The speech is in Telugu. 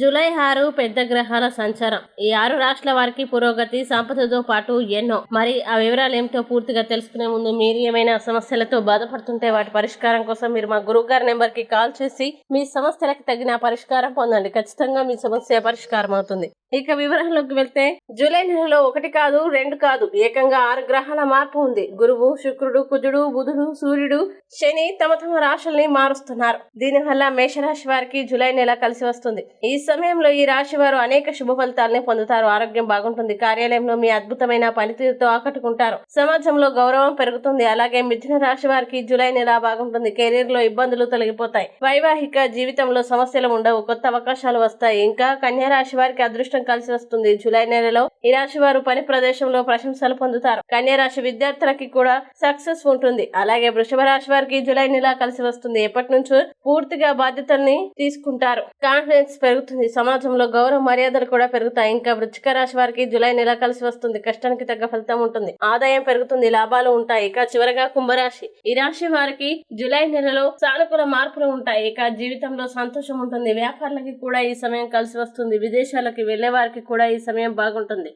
జూలై ఆరు పెద్ద గ్రహాల సంచారం. ఈ ఆరు రాష్ట్రాల వారికి పురోగతి సంపదతో పాటు ఎన్నో. మరి ఆ వివరాలు ఏమిటో పూర్తిగా తెలుసుకునే ముందు మీరు ఏమైనా సమస్యలతో బాధపడుతుంటే వాటి పరిష్కారం కోసం మీరు మా గురువు గారి నెంబర్కి కాల్ చేసి మీ సమస్యలకు తగిన పరిష్కారం పొందండి. ఖచ్చితంగా మీ సమస్య పరిష్కారం అవుతుంది ఇక వివరాల్లోకి వెళ్తే జూలై నెలలో ఒకటి కాదు రెండు కాదు. ఏకంగా ఆరు గ్రహాల మార్పు ఉంది. గురువు శుక్రుడు కుజుడు బుధుడు సూర్యుడు శని తమ తమ రాశుల్ని మారుస్తున్నారు. దీనివల్ల మేషరాశి వారికి జూలై నెల కలిసి వస్తుంది. ఈ సమయంలో ఈ రాశి వారు అనేక శుభ ఫలితాలని పొందుతారు. ఆరోగ్యం బాగుంటుంది. కార్యాలయంలో మీ అద్భుతమైన పనితీరుతో ఆకట్టుకుంటారు. సమాజంలో గౌరవం పెరుగుతుంది. అలాగే మిథున రాశి వారికి జూలై నెల బాగుంటుంది. కెరీర్లో ఇబ్బందులు తొలగిపోతాయి. వైవాహిక జీవితంలో సమస్యలు ఉండవు. కొత్త అవకాశాలు వస్తాయి. ఇంకా కన్యా రాశి వారికి అదృష్టం కలిసి వస్తుంది. జూలై నెలలో ఈ రాశి వారు పని ప్రదేశంలో ప్రశంసలు పొందుతారు. కన్యా రాశి విద్యార్థులకి కూడా సక్సెస్ ఉంటుంది. అలాగే వృషభ రాశి వారికి జూలై నెల కలిసి వస్తుంది. ఎప్పటి నుంచో పూర్తిగా బాధ్యతల్ని తీసుకుంటారు. కాన్ఫిడెన్స్ పెరుగుతుంది. సమాజంలో గౌరవ మర్యాదలు కూడా పెరుగుతాయి. ఇంకా వృచ్చిక రాశి వారికి జూలై నెల కలిసి వస్తుంది. కష్టానికి తగ్గ ఫలితం ఉంటుంది. ఆదాయం పెరుగుతుంది. లాభాలు ఉంటాయి. ఇక చివరగా కుంభరాశి. ఈ రాశి వారికి జూలై నెలలో సానుకూల మార్పులు ఉంటాయి. ఇక జీవితంలో సంతోషం ఉంటుంది. వ్యాపారులకి కూడా ఈ సమయం కలిసి వస్తుంది. విదేశాలకి వెళ్ళే వారికి కూడా ఈ సమయం బాగుంటుంది.